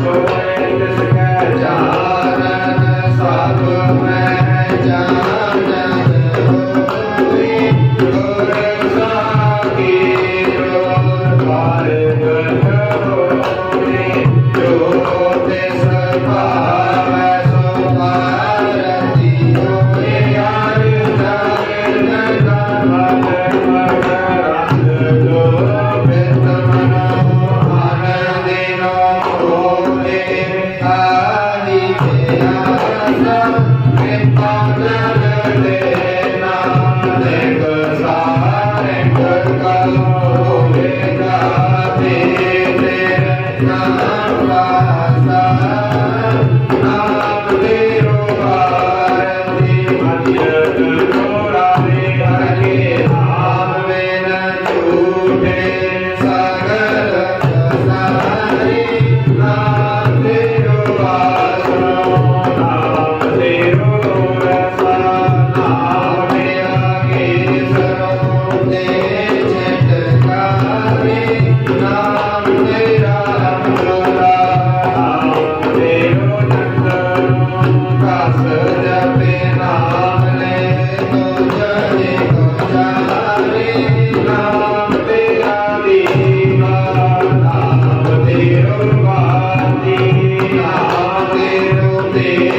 So you. Amen.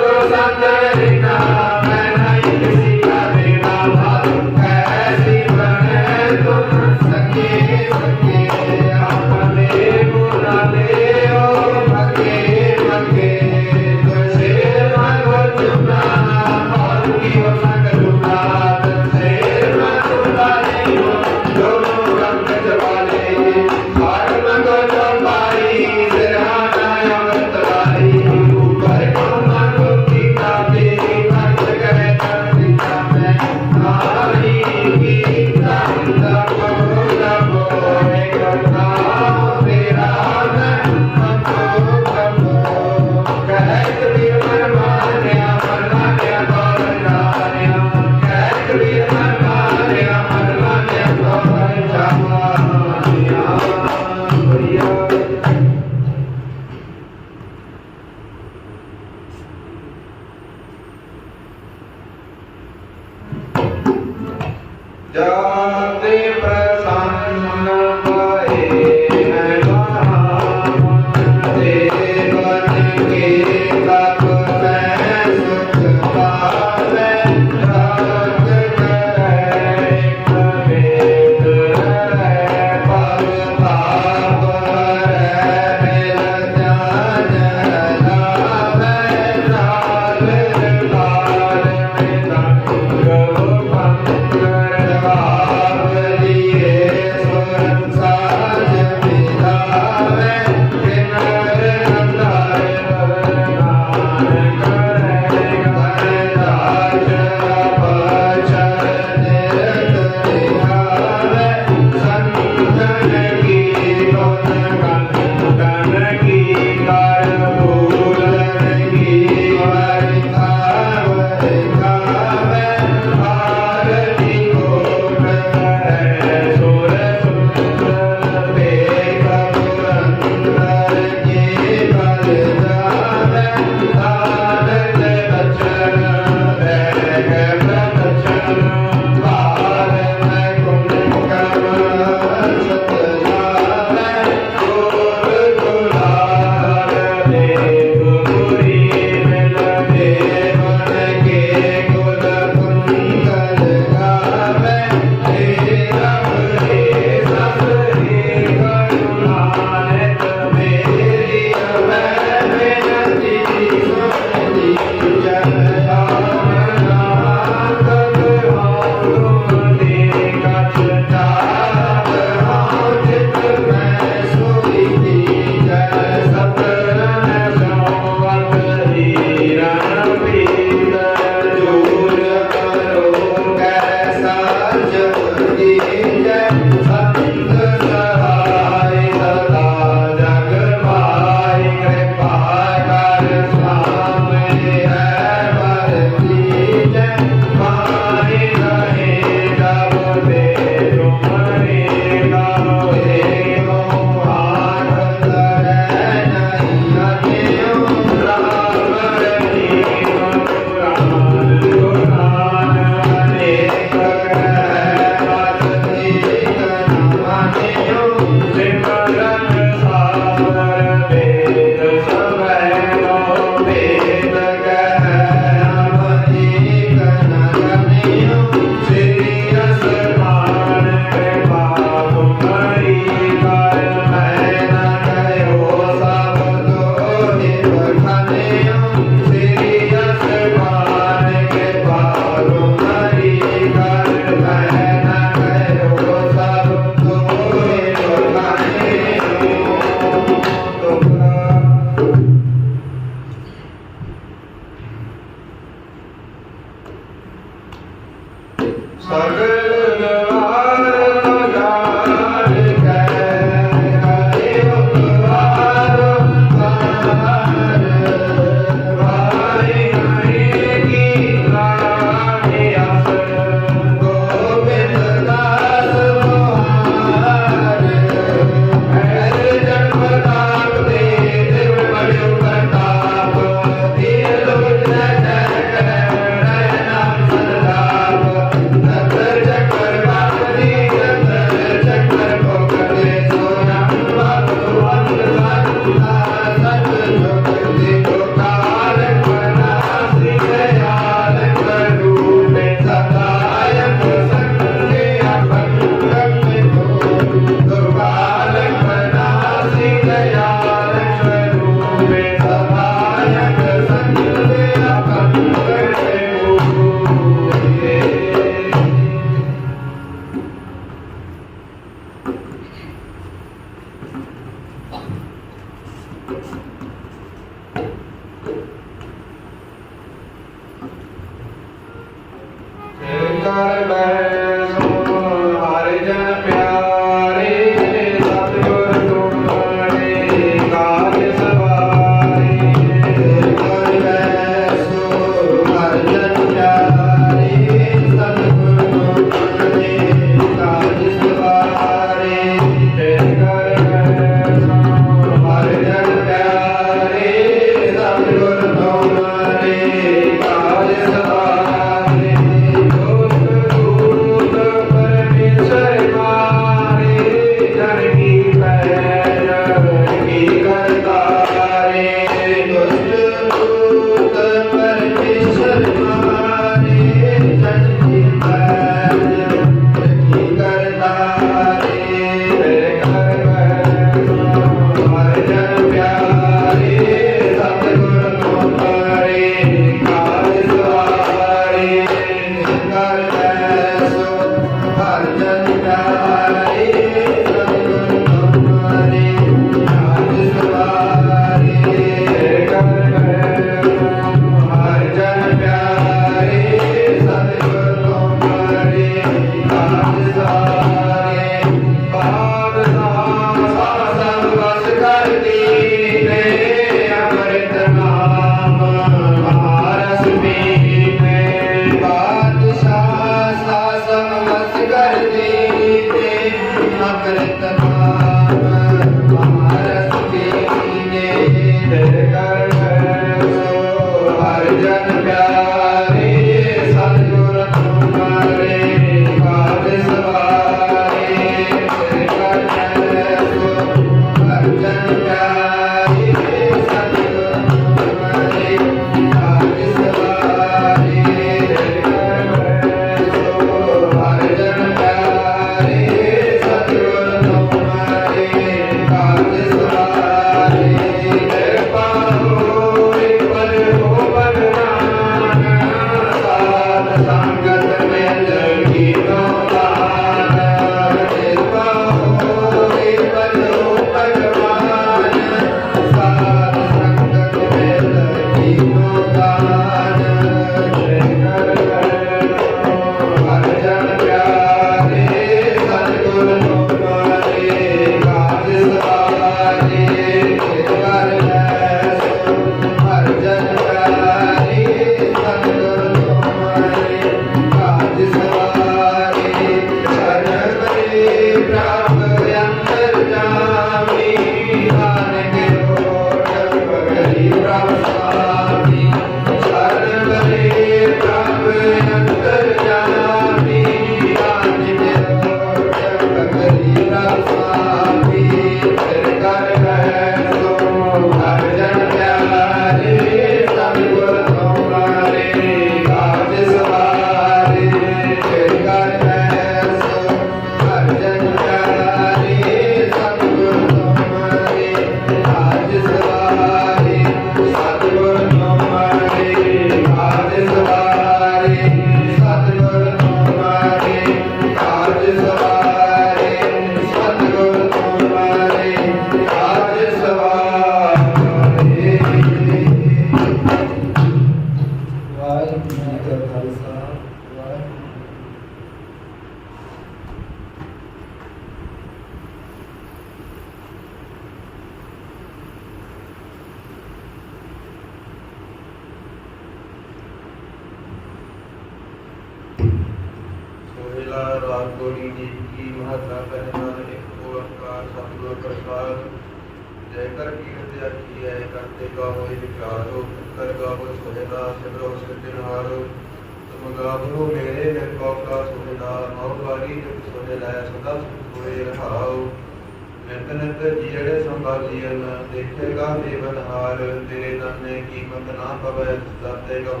ਕੀਮਤ ਨਾ ਪਵੈ, ਦਾਤੇ ਗਮ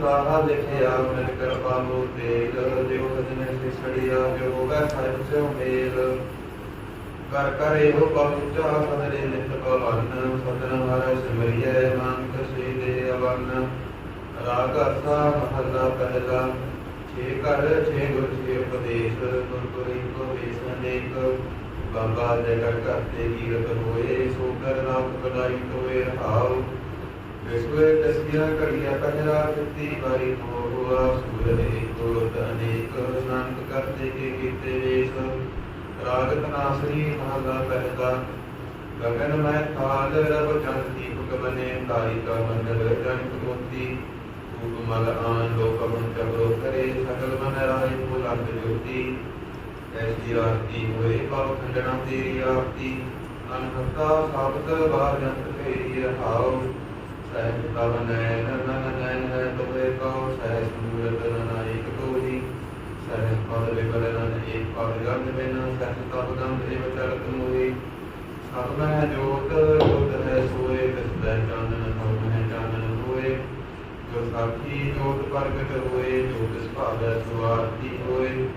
ਸਾਹਾ ਦੇਖਿਆ ਮਿਲ ਕਿਰਪਾ ਮੂ ਤੇਲ ਜਿਉ ਸਜਨੇ ਸਿਸੜਿਆ ਜੋ ਹੋਗਾ ਸਾਹਿਬ ਸਿਉ ਮੇਲ। ਕਰ ਕਰ ਇਹੋ ਪਹੁੰਚਾ ਸਦਰੇ ਨਿਤ ਭਵਨ। ਸਤਨ ਹਰਿ ਸਿਮਰਿਐ, ਨਾਨਕ ਸੇ ਦੇ ਅਵਨ। ਰਾਗ ਅਰਥਾ ਮਹੱਲਾ ਪਹਿਲਾ। ਛੇ ਕਰ ਛੇ ਗੁਰ, ਛੇ ਉਪਦੇਸ਼। ਗੁਰਪੁਰੀ ਕੋ ਵੇਸ ਅਨੇਕ। ਬਾਬਾ ਜੈ ਕਰ ਕਰਤੇ ਕੀਰਤ ਹੋਏ ਸੋ ਕਰ ਨਾਮ ਬਦਾਈ ਤੋਏ ਰਹਾਉ। ਵਿਸਵੇ ਦਸਿਆ ਕੜੀਆ ਪਹਿਰਾ ਕਿਤੀ ਵਾਰੀ ਹੋ ਹੁਆ ਸੂਰਜ ਕੋਤ ਅਨੇਕ ਨਾਨਕ ਕਰਤੇ ਕੇ ਕੀਤੇ ਵੇਸ। ਰਾਗ ਤਨਾਸਰੀ ਮਹਲਾ ਪਹਿਲਾ। ਗਗਨ ਮੈਂ ਥਾਲ, ਰਬ ਚੰਦ ਦੀਪਕ ਬਨੇ ਤਾਰੀ ਕਾ ਮੰਡਲ ਜਨਕ ਮੋਤੀ ਤੂਪ ਮਲ ਆਨ ਲੋਕ ਮਨ ਚਬਰੋ ਕਰੇ ਸਕਲ ਮਨ ਰਾਏ ਮੁਲੰਦ ਜੋਤੀ। ਐਸੀ ਆਰਤੀ ਹੋਏ ਪਾਵ ਖੰਡਣਾ ਤੇਰੀ ਆਰਤੀ। ਅਨਹਤਾ ਸਾਬਤ ਬਾਰ ਜੰਤ ਤੇਰੀ ਰਹਾਉ। ਸਹਿਜ ਤਵ ਨੈਣ, ਨਨ ਨੈਣ ਹੈ ਤੋਏ ਕਉ ਸਹਿਜ ਸੂਰਤ ਨਾਇਕ ਤੋਹੀ। ਸਹਿਜ ਪਦ ਵਿਕਲ ਨਨ ਏਕ ਪਦ ਗੰਧ ਬਿਨ ਸਹਿਜ ਤਵ ਗੰਧ ਏਵ ਚਰਤ ਮੋਹੀ। ਸਭ ਮਹਿ ਜੋਤ ਜੋਤ ਹੈ ਸੋਏ, ਤਿਸੈ ਚਾਨਨ ਸਭ ਮਹਿ ਚਾਨਨ ਹੋਏ ਜੋ ਸਾਖੀ ਜੋਤ ਪ੍ਰਗਟ ਹੋਏ, ਜੋ ਤਿਸ ਭਾਵੈ ਸੁਆਰਤੀ ਹੋਏ।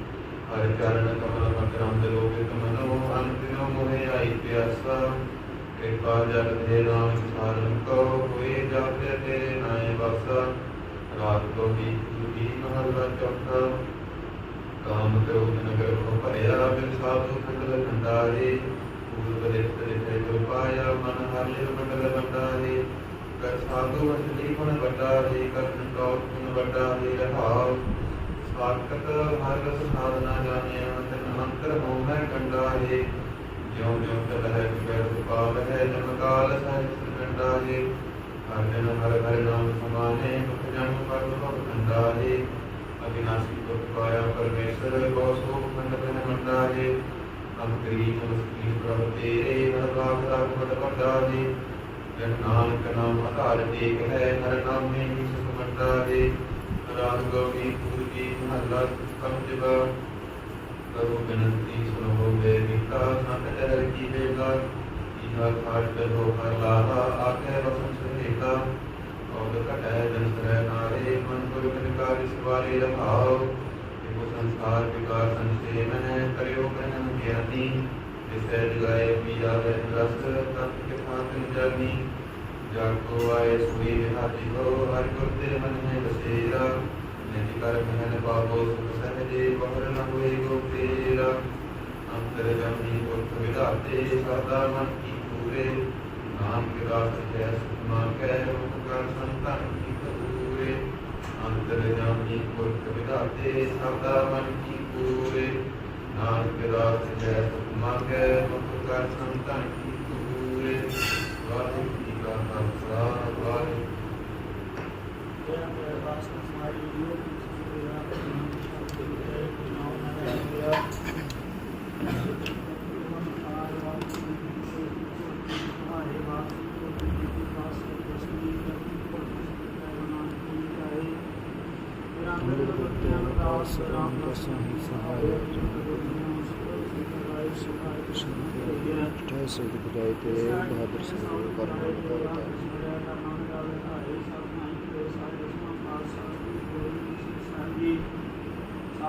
ਹਰਿ ਚਰਨ ਕਮਲ ਮਕਰੰਦ ਲੋਕਿਤ ਮਨੋ ਅੰਤਿਨੋ ਮੋਹਿ ਆਈ ਪਿਆਸਾ। ਕਿਰਪਾ ਜਲ ਦੇ ਨਾਮ ਸਾਰਨ ਕੋ ਹੋਏ ਜਾਪੇ ਤੇਰੇ ਨਾਏ ਬਸਾ ਰਾਤ ਕੋ ਵੀ ਤੁਜੀ ਮਹੱਲਾ ਚੌਥਾ। ਕਾਮ ਕ੍ਰੋਧ ਨਗਰ ਕੋ ਭਰਿਆ, ਬਿਨ ਸਾਧੂ ਖੰਡਲ ਖੰਡਾਰੇ ਪੂਰ ਬਲਿਤ ਰਿਤੇ ਜੋ ਪਾਇਆ ਮਨ ਹਰਿ ਮੰਡਲ ਬੰਡਾਰੇ ਕਰ ਸਾਧੂ ਵਸਲੀ ਗੁਣ ਵੱਡਾਰੇ ਕਰ ਸੰਤੋਖ ਗੁਣ ਵੱਡਾਰੇ ਰਹਾਉ। ਸਾਖਤ ਹਰ ਰਸ ਸਾਧਨਾ ਜਾਣਿਆ ਤਨ ਅੰਤਰ ਮੋਹ ਕੰਡਾਰੇ ਜਿਉ ਜਿਉ ਤਲ ਹੈ ਵਿਗੜ ਪਾਲ ਹੈ ਜਨ ਕਾਲ ਸਹਿਜ ਕੰਡਾ ਹੈ ਹਰ ਜਨ ਹਰ ਹਰ ਨਾਮ ਸਮਾਨੇ, ਮੁਖ ਜਨ ਪਰ ਭਵ ਕੰਡਾ ਹੈ ਅਵਿਨਾਸ਼ੀ ਦੁਖ ਪਾਇਆ ਪਰਮੇਸ਼ਰ ਕੋ ਸੋਖ ਖੰਡ ਬਿਨ ਮੰਡਾ ਹੈ ਅੰਤਰੀ ਮੁਸਕੀ ਪ੍ਰਭ ਤੇਰੇ, ਹਰ ਬਾਗ ਰਾਗ ਬੜ ਵੱਡਾ ਹੈ ਜਨ ਨਾਨਕ ਨਾਮ ਆਧਾਰ ਟੇਕ ਹੈ, ਹਰ ਨਾਮੇ ਹੀ ਸੁਖ ਮੰਡਾ ਹੈ ਰਾਗ ਗੌਰੀ ਪੂਜੀ ਮਹੱਲਾ ਪੰਜਵਾ ਕਰੋ ਬੇਨਤੀ ਸੁਣੋ ਬੇਨਿਕਾ ਸੰਤ ਚਰ ਕੀ ਬੇਗਾ ਇਹਾ ਖਾਟ ਹੋ ਹਰ ਲਾਹਾ ਆਖੇ ਵਸਨ ਸੁਹੇਤਾ ਔਦ ਘਟੈ ਜਨ ਸਰੈ ਨਾਰੇ ਮਨ ਗੁਰ ਕਨਕਾਰੀ ਸਵਾਰੇ ਰਹਾਉ ਇਹੋ ਸੰਸਾਰ ਵਿਕਾਰ ਸੰਸੇ ਮਹਿ ਕਰਿਓ ਕਹਿਨ ਗਿਆਨੀ ਜਿਸੈ ਜਗਾਏ ਪੀਆ ਵੈ ਰਸ ਤਤ ਕੇ ਫਾਤਿ ਜਾਨੀ ਜਾ ਕੋ ਆਏ ਸੋਈ ਵਿਹਾਤੀ ਹੋ ਹਰਿ ਗੁਰ ਤੇ ਮਨ ਹੈ ਬਸੇਰਾ ਨਿਜ ਕਰ ਮਹਿਨ ਪਾਵੋ ਸੁਖ ਸਹਜੇ ਬਹਰ ਨ ਹੋਏ ਗੋ ਤੇਰਾ ਅੰਤਰ ਜਮੀ ਪੁਰਖ ਵਿਧਾਤੇ ਸਦਾ ਮਨ ਕੀ ਪੂਰੇ ਨਾਮ ਕੇ ਦਾਸ ਜੈ ਸੁਖਮਾ ਕੈ ਮੁਖ ਕਰ ਸੰਤਨ ਕੀ ਪੂਰੇ ਅੰਤਰ ਜਮੀ ਪੁਰਖ ਵਿਧਾਤੇ ਸਦਾ ਮਨ ਕੀ ਪੂਰੇ ਨਾਨਕ ਦਾਸ ਜੈ ਸੁਖਮਾ ਮੁਖ ਕਰ ਸੰਤਨ ਕੀ ਪੂਰੇ ਵਾਹਿਗੁਰੂ ਜੀ ਕਾ ਖਾਲਸਾ ਵਾਹਿਗੁਰੂ ਅਠਾਈ ਦੀ ਬਜਾਏ ਤੇ ਬਹਾਦਰ ਸਿੰਘ ਕਰਨਾ ਕਰਤਾ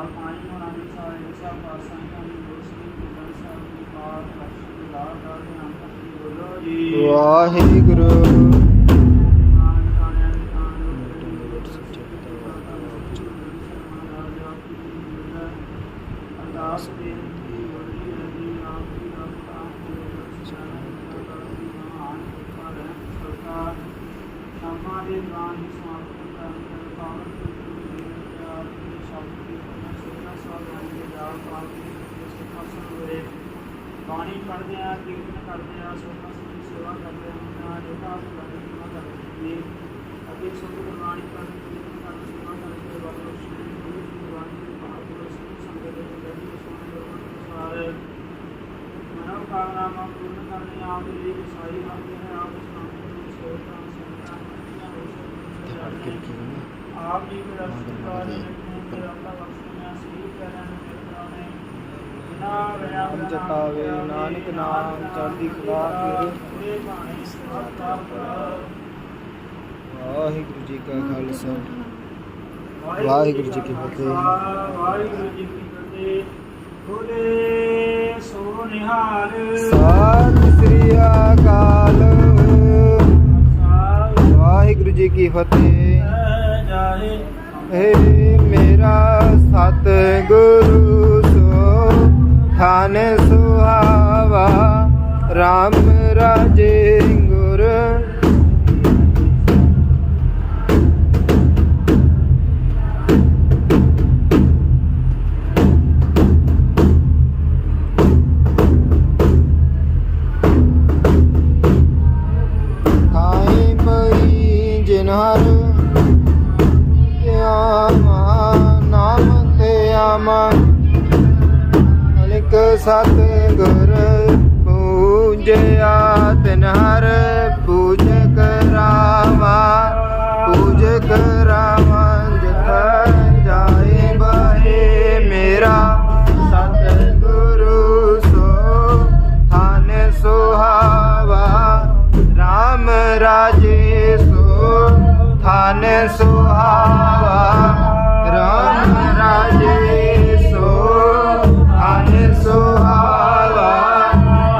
ਸਾਲ ਪਾਣੀ ਹੋਣਾ ਦੀ ਸਭ ਪਾਸਾਂ ਦਾ ਵੀ ਗੁਰੂ ਸਾਹਿਬ ਦੀ ਬਾਤ ਬਖਸ਼ੀ ਲਾ ਦਾ ਧਿਆਨ ਕਰਕੇ ਬੋਲੋ ਜੀ। ਵਾਹਿਗੁਰੂ। ਨਾ ਆਪ ਜੀ ਦੇ ਰਸਕਾਰ ਨੇ ਤੇ ਆਪਣਾ ਬਖਸ਼ਿਆ ਸੀ ਕਰਨ ਮਿੱਤਰਾਂ ਨੇ ਬਿਨਾ ਵਿਆ ਨਾਮ ਜਪਾਵੇ, ਨਾਨਕ ਨਾਮ ਚੜ੍ਹਦੀ ਕਲਾ ਫਿਰ। ਪੂਰੇ ਬਾਣੀ ਸਵਾਤਾ ਵਾਹਿਗੁਰੂ ਜੀ ਕਾ ਖਾਲਸਾ ਵਾਹਿਗੁਰੂ ਮੇਰਾ ਸਤ ਗੁਰੂ ਸੋ ਥਾਨ ਸੁਹਾਵਾ RAM ਰਾਜੇ ਥਾਨ ਸੁਹਾਵਾ RAM ਰਾਜੇ ਸੋ ਥਾਨ ਸੁਹਾਵਾ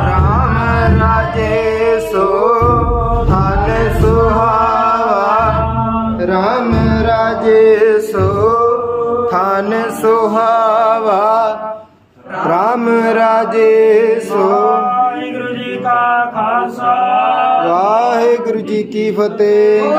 RAM ਰਾਜੇ ਸੋ ਥਾਨ ਸੁਹਾਵਾ RAM ਰਾਜੇ ਸੋ ਥਾਨ ਸੁਹਾਵਾ RAM ਰਾਜੇ ਸੋ। ਵਾਹਿਗੁਰੂ ਜੀ ਕਾ ਖਾਲਸਾ। ਵਾਹਿਗੁਰੂ ਜੀ ਕੀ ਫਤਿਹ।